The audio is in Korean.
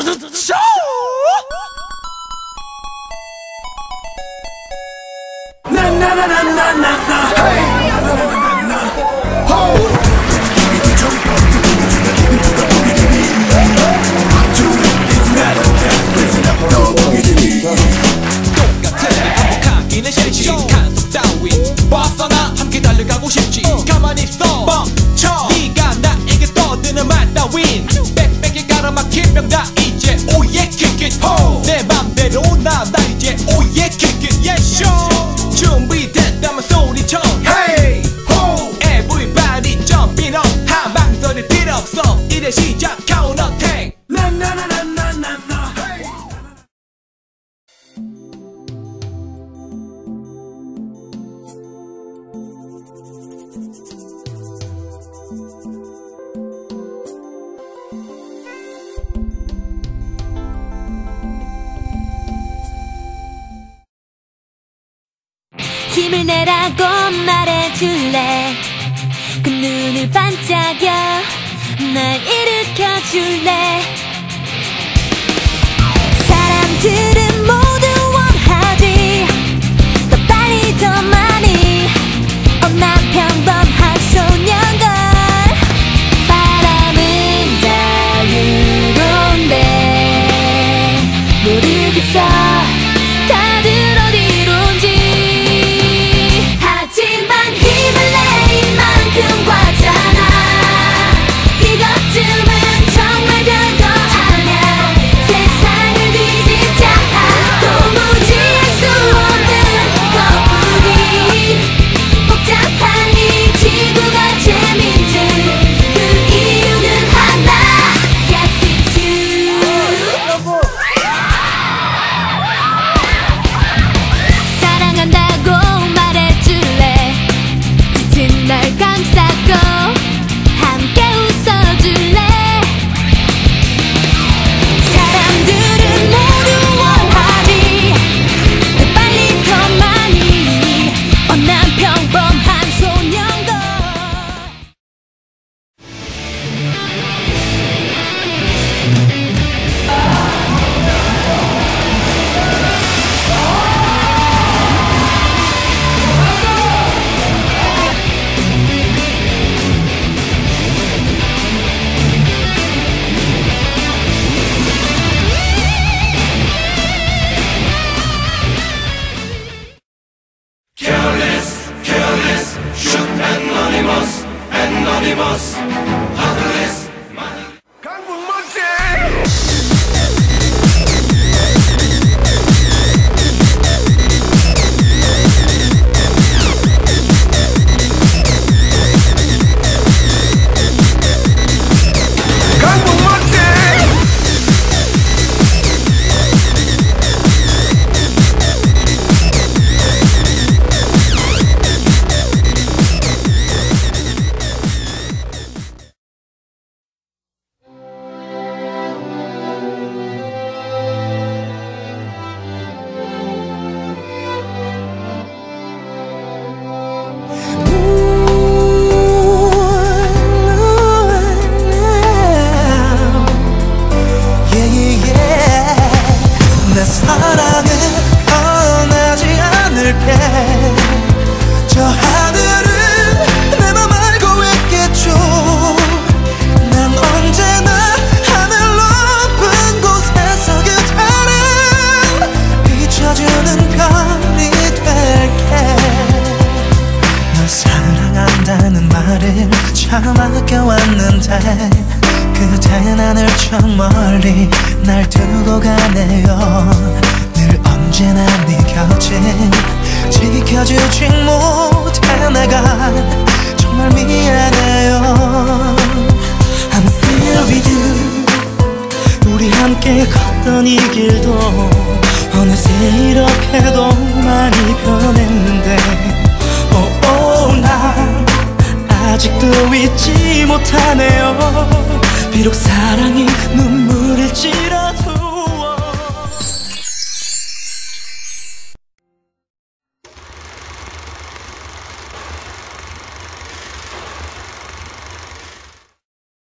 쇼! 달려가고 싶지 가만히 있어 나에게 떠드는 말 따윈 빽빽이 가로막힌 병다 이제 시작 카운터택 나나나나나나. 힘을 내라고 말해줄래? 그 눈을 반짝여. 날 일으켜줄래? 사람들은 처음 느껴왔는데 그대 나를 저 멀리 날 두고 가네요. 늘 언제나 네 곁에 지켜주지 못해 내가 정말 미안해요. I'm still with you. 우리 함께 걷던 이 길도 못하네요. 비록 사랑이 눈물일지라도